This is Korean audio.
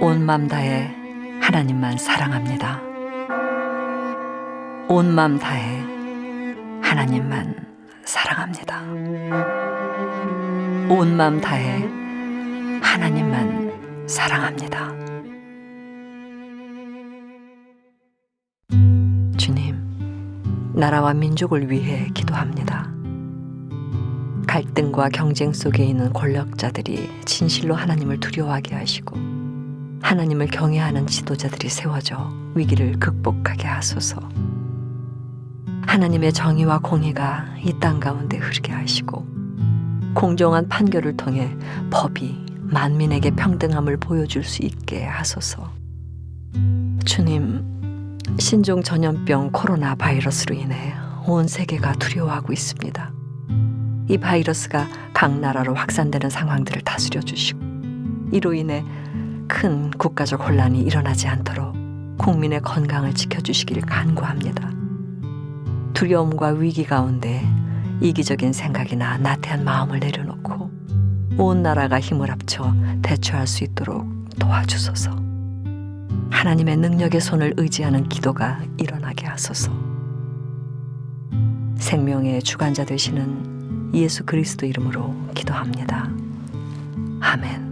온 맘 다해 하나님만 사랑합니다. 온 맘 다해 하나님만 사랑합니다. 온 맘 다해 하나님만 사랑합니다. 주님, 나라와 민족을 위해 기도합니다. 갈등과 경쟁 속에 있는 권력자들이 진실로 하나님을 두려워하게 하시고 하나님을 경외하는 지도자들이 세워져 위기를 극복하게 하소서. 하나님의 정의와 공의가 이 땅 가운데 흐르게 하시고 공정한 판결을 통해 법이 만민에게 평등함을 보여줄 수 있게 하소서. 주님, 신종 전염병 코로나 바이러스로 인해 온 세계가 두려워하고 있습니다. 이 바이러스가 각 나라로 확산되는 상황들을 다스려 주시고 이로 인해 큰 국가적 혼란이 일어나지 않도록 국민의 건강을 지켜주시기를 간구합니다. 두려움과 위기 가운데 이기적인 생각이나 나태한 마음을 내려놓고 온 나라가 힘을 합쳐 대처할 수 있도록 도와주소서. 하나님의 능력의 손을 의지하는 기도가 일어나게 하소서. 생명의 주관자 되시는 예수 그리스도 이름으로 기도합니다. 아멘.